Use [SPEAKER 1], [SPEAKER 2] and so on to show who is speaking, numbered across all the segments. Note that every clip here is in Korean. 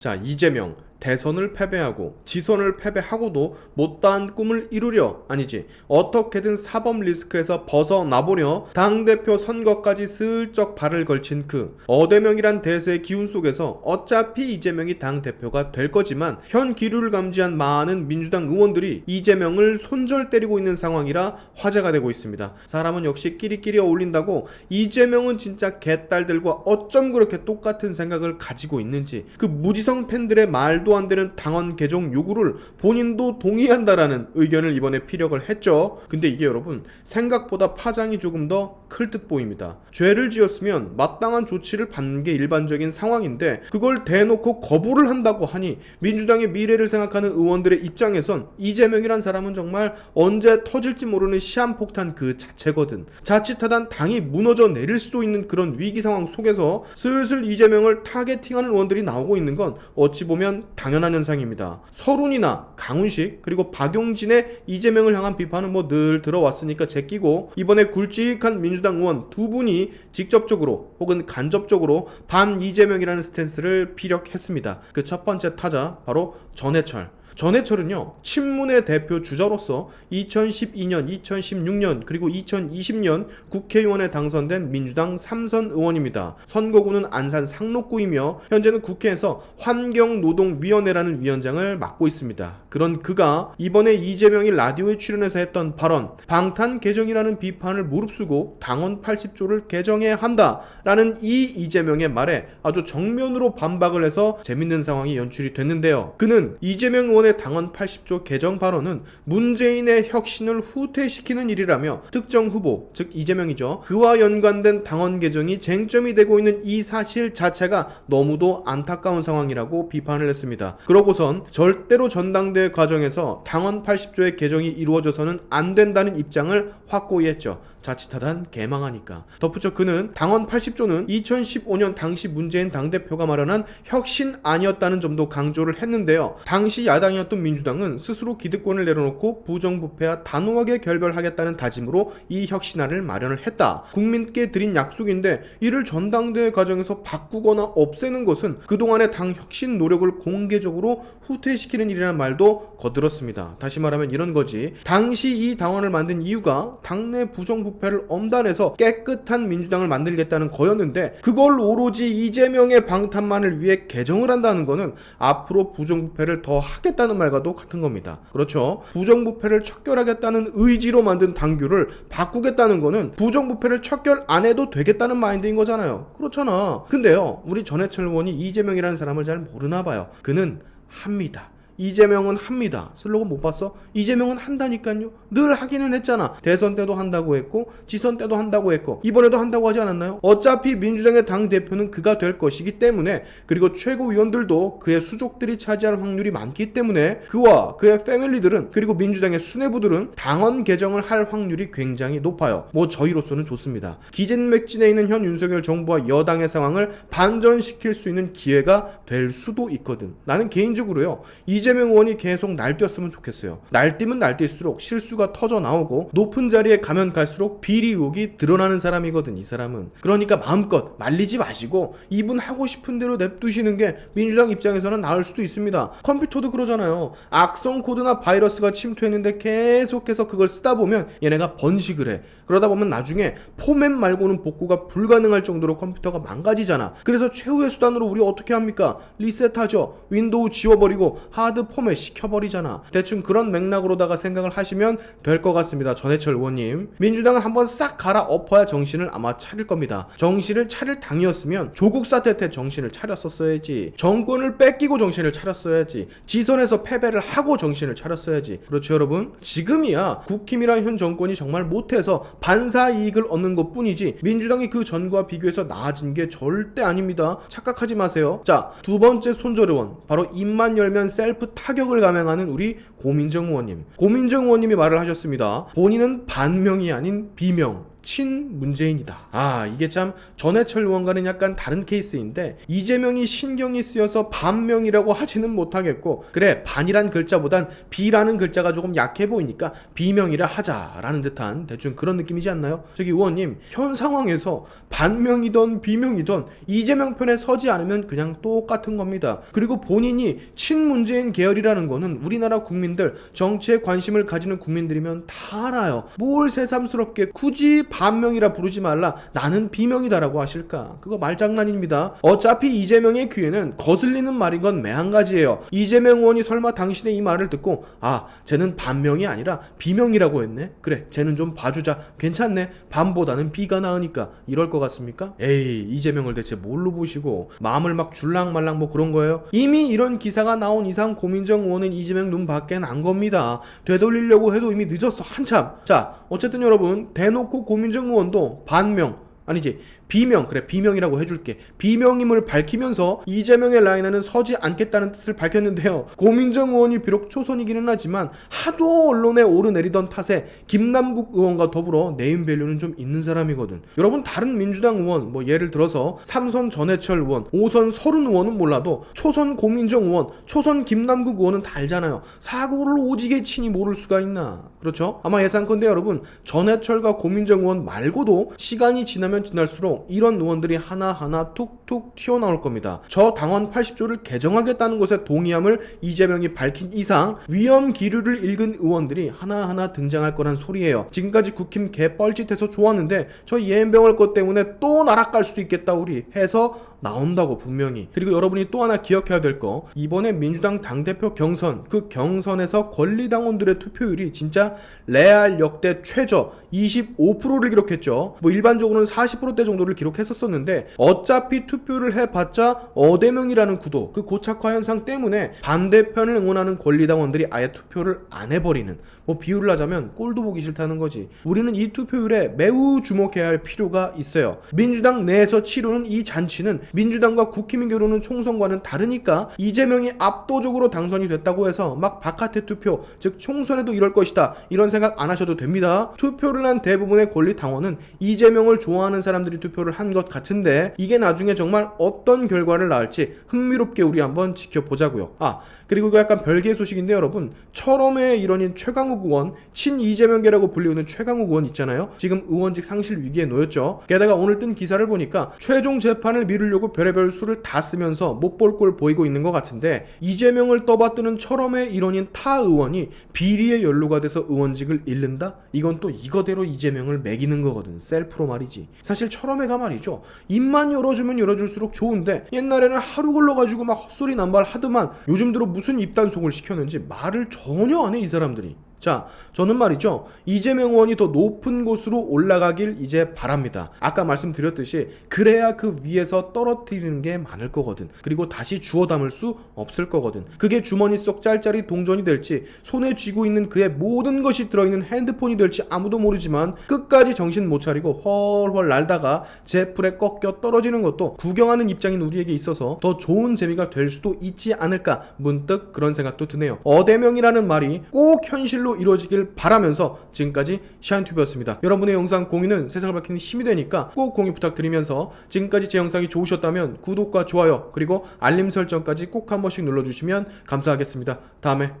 [SPEAKER 1] 자, 이재명 대선을 패배하고 지선을 패배하고도 못다한 꿈을 이루려 아니지 어떻게든 사법 리스크에서 벗어나보려 당대표 선거까지 슬쩍 발을 걸친 그 어대명이란 대세의 기운 속에서 어차피 이재명이 당대표가 될 거지만 현 기류를 감지한 많은 민주당 의원들이 이재명을 손절 때리고 있는 상황이라 화제가 되고 있습니다. 사람은 역시 끼리끼리 어울린다고 이재명은 진짜 개딸들과 어쩜 그렇게 똑같은 생각을 가지고 있는지 그 무지성 팬들의 말도 안 되는 당원 개정 요구를 본인도 동의한다라는 의견을 이번에 피력을 했죠. 근데 이게 여러분 생각보다 파장이 조금 더 클 듯 보입니다. 죄를 지었으면 마땅한 조치를 받는 게 일반적인 상황인데 그걸 대놓고 거부를 한다고 하니 민주당의 미래를 생각하는 의원들의 입장에선 이재명이란 사람은 정말 언제 터질지 모르는 시한폭탄 그 자체거든. 자칫하단 당이 무너져 내릴 수도 있는 그런 위기 상황 속에서 슬슬 이재명을 타겟팅하는 의원들이 나오고 있는 건 어찌 보면 당연한 현상입니다. 서른이나 강훈식 그리고 박용진의 이재명을 향한 비판은 뭐 늘 들어왔으니까 제끼고 이번에 굵직한 민주당 의원 두 분이 직접적으로 혹은 간접적으로 반 이재명이라는 스탠스를 피력했습니다. 그 첫 번째 타자 바로 전해철. 전해철은요 친문의 대표 주자로서 2012년, 2016년 그리고 2020년 국회의원에 당선된 민주당 삼선 의원입니다. 선거구는 안산 상록구이며 현재는 국회에서 환경노동위원회라는 위원장을 맡고 있습니다. 그런 그가 이번에 이재명이 라디오에 출연해서 했던 발언 방탄 개정이라는 비판을 무릅쓰고 당원 80조를 개정해야 한다라는 이 이재명의 말에 아주 정면으로 반박을 해서 재밌는 상황이 연출이 됐는데요. 그는 이재명 의원 의 당원 80조 개정 발언은 문재인의 혁신을 후퇴시키는 일이라며 특정 후보, 즉 이재명이죠. 그와 연관된 당원 개정이 쟁점이 되고 있는 이 사실 자체가 너무도 안타까운 상황이라고 비판을 했습니다. 그러고선 절대로 전당대회 과정에서 당원 80조의 개정이 이루어져서는 안 된다는 입장을 확고히 했죠. 자칫하단 개망하니까. 덧붙여 그는 당원 80조는 2015년 당시 문재인 당대표가 마련한 혁신 아니었다는 점도 강조를 했는데요. 당시 야당이었던 민주당은 스스로 기득권을 내려놓고 부정부패와 단호하게 결별하겠다는 다짐으로 이 혁신안을 마련을 했다. 국민께 드린 약속인데 이를 전당대회 과정에서 바꾸거나 없애는 것은 그동안의 당 혁신 노력을 공개적으로 후퇴시키는 일이라는 말도 거들었습니다. 다시 말하면 이런 거지. 당시 이 당원을 만든 이유가 당내 부정부 패를 엄단해서 깨끗한 민주당을 만들겠다는 거였는데 그걸 오로지 이재명의 방탄만을 위해 개정을 한다는 거는 앞으로 부정부패를 더 하겠다는 말과도 같은 겁니다. 그렇죠. 부정부패를 척결하겠다는 의지로 만든 당규를 바꾸겠다는 거는 부정부패를 척결 안 해도 되겠다는 마인드인 거잖아요. 그렇잖아. 근데요, 우리 전해철 의원이 이재명이라는 사람을 잘 모르나 봐요. 그는 합니다. 이재명은 합니다. 슬로건 못 봤어? 이재명은 한다니까요. 늘 하기는 했잖아. 대선 때도 한다고 했고 지선 때도 한다고 했고 이번에도 한다고 하지 않았나요? 어차피 민주당의 당 대표는 그가 될 것이기 때문에 그리고 최고위원들도 그의 수족들이 차지할 확률이 많기 때문에 그와 그의 패밀리들은 그리고 민주당의 수뇌부들은 당원 개정을 할 확률이 굉장히 높아요. 뭐 저희로서는 좋습니다. 기진맥진에 있는 현 윤석열 정부와 여당의 상황을 반전시킬 수 있는 기회가 될 수도 있거든. 나는 개인적으로요. 이 재명 의원이 계속 날뛰었으면 좋겠어요. 날뛰면 날뛸수록 실수가 터져 나오고 높은 자리에 가면 갈수록 비리 의혹이 드러나는 사람이거든. 이 사람은. 그러니까 마음껏 말리지 마시고 이분 하고 싶은 대로 냅두시는 게 민주당 입장에서는 나을 수도 있습니다. 컴퓨터도 그러잖아요. 악성 코드나 바이러스가 침투했는데 계속해서 그걸 쓰다 보면 얘네가 번식을 해. 그러다 보면 나중에 포맷 말고는 복구가 불가능할 정도로 컴퓨터가 망가지잖아. 그래서 최후의 수단으로 우리 어떻게 합니까? 리셋하죠. 윈도우 지워버리고 하드 포맷 시켜버리잖아. 대충 그런 맥락으로다가 생각을 하시면 될 것 같습니다. 전해철 의원님. 민주당은 한번 싹 갈아 엎어야 정신을 아마 차릴 겁니다. 정신을 차릴 당이었으면 조국 사태 때 정신을 차렸었어야지. 정권을 뺏기고 정신을 차렸어야지. 지선에서 패배를 하고 정신을 차렸어야지. 그렇죠, 여러분? 지금이야 국힘이란 현 정권이 정말 못해서 반사 이익을 얻는 것 뿐이지 민주당이 그 전과 비교해서 나아진 게 절대 아닙니다. 착각하지 마세요. 자, 두 번째 손절 의원. 바로 입만 열면 셀프 타격을 감행하는 우리 고민정 의원님. 고민정 의원님이 말을 하셨습니다. 본인은 반명이 아닌 비명. 친 문재인이다. 아 이게 참 전해철 의원과는 약간 다른 케이스인데 이재명이 신경이 쓰여서 반명이라고 하지는 못하겠고 그래 반이란 글자보단 비라는 글자가 조금 약해 보이니까 비명이라 하자라는 듯한 대충 그런 느낌이지 않나요? 저기 의원님 현 상황에서 반명이던 비명이던 이재명 편에 서지 않으면 그냥 똑같은 겁니다. 그리고 본인이 친문재인 계열이라는 거는 우리나라 국민들 정치에 관심을 가지는 국민들이면 다 알아요. 뭘 새삼스럽게 굳이 반 명이라 부르지 말라 나는 비명이다라고 하실까? 그거 말장난입니다. 어차피 이재명의 귀에는 거슬리는 말인 건 매한가지예요. 이재명 의원이 설마 당신의 이 말을 듣고 아 쟤는 반명이 아니라 비명이라고 했네. 그래 쟤는 좀 봐주자. 괜찮네. 반보다는 비가 나으니까 이럴 것 같습니까? 에이 이재명을 대체 뭘로 보시고 마음을 막 줄랑말랑 뭐 그런 거예요? 이미 이런 기사가 나온 이상 고민정 의원은 이재명 눈 밖엔 안 겁니다. 되돌리려고 해도 이미 늦었어 한참. 자 어쨌든 여러분 대놓고 고민 정 의원도 반명 아니지. 비명 그래 비명이라고 해줄게. 비명임을 밝히면서 이재명의 라인에는 서지 않겠다는 뜻을 밝혔는데요. 고민정 의원이 비록 초선이기는 하지만 하도 언론에 오르내리던 탓에 김남국 의원과 더불어 네임밸류는 좀 있는 사람이거든. 여러분 다른 민주당 의원 뭐 예를 들어서 삼선 전해철 의원 5선 서른 의원은 몰라도 초선 고민정 의원 초선 김남국 의원은 다 알잖아요. 사고를 오지게 치니 모를 수가 있나. 그렇죠? 아마 예상컨대 여러분 전해철과 고민정 의원 말고도 시간이 지나면 지날수록 이런 의원들이 하나하나 툭툭 튀어나올 겁니다. 저 당원 80조를 개정하겠다는 것에 동의함을 이재명이 밝힌 이상 위험 기류를 읽은 의원들이 하나하나 등장할 거란 소리예요. 지금까지 국힘 개 뻘짓해서 좋았는데 저 예은병을 것 때문에 또 나락갈 수도 있겠다 우리 해서 나온다고 분명히. 그리고 여러분이 또 하나 기억해야 될 거 이번에 민주당 당대표 경선 그 경선에서 권리당원들의 투표율이 진짜 레알 역대 최저 25%를 기록했죠. 뭐 일반적으로는 40%대 정도를 기록했었었는데 어차피 투표를 해봤자 어대명이라는 구도 그 고착화 현상 때문에 반대편을 응원하는 권리당원들이 아예 투표를 안 해버리는 뭐 비유를 하자면 꼴도 보기 싫다는 거지. 우리는 이 투표율에 매우 주목해야 할 필요가 있어요. 민주당 내에서 치르는 이 잔치는 민주당과 국힘이 겨루는 총선과는 다르니까 이재명이 압도적으로 당선이 됐다고 해서 막 바깥의 투표 즉 총선에도 이럴 것이다 이런 생각 안 하셔도 됩니다. 투표를 한 대부분의 권리 당원은 이재명을 좋아하는 사람들이 투표를 한 것 같은데 이게 나중에 정말 어떤 결과를 낳을지 흥미롭게 우리 한번 지켜보자고요. 아 그리고 약간 별개의 소식인데 여러분 철험의 일원인 최강욱 의원 친 이재명계라고 불리우는 최강욱 의원 있잖아요. 지금 의원직 상실 위기에 놓였죠. 게다가 오늘 뜬 기사를 보니까 최종 재판을 미루려고 별의별 수를 다 쓰면서 못 볼 꼴 보이고 있는 것 같은데 이재명을 떠받드는 철험의 일원인 타 의원이 비리에 연루가 돼서 의원직을 잃는다? 이건 또 이거대로 이재명을 매기는 거거든. 셀프로 말이지. 사실 철험회가 말이죠. 입만 열어주면 열어줄수록 좋은데 옛날에는 하루 걸러가지고 막 헛소리 남발 하더만 요즘 들어 무슨 입단속을 시켰는지 말을 전혀 안 해 이 사람들이. 자, 저는 말이죠. 이재명 의원이 더 높은 곳으로 올라가길 이제 바랍니다. 아까 말씀드렸듯이 그래야 그 위에서 떨어뜨리는 게 많을 거거든. 그리고 다시 주워 담을 수 없을 거거든. 그게 주머니 속 짤짤이 동전이 될지 손에 쥐고 있는 그의 모든 것이 들어있는 핸드폰이 될지 아무도 모르지만 끝까지 정신 못 차리고 헐헐 날다가 제 풀에 꺾여 떨어지는 것도 구경하는 입장인 우리에게 있어서 더 좋은 재미가 될 수도 있지 않을까 문득 그런 생각도 드네요. 어대명이라는 말이 꼭 현실로 이루어지길 바라면서 지금까지 시안튜브였습니다. 여러분의 영상 공유는 세상을 밝히는 힘이 되니까 꼭 공유 부탁드리면서 지금까지 제 영상이 좋으셨다면 구독과 좋아요 그리고 알림 설정까지 꼭 한 번씩 눌러주시면 감사하겠습니다. 다음에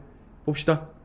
[SPEAKER 1] 봅시다.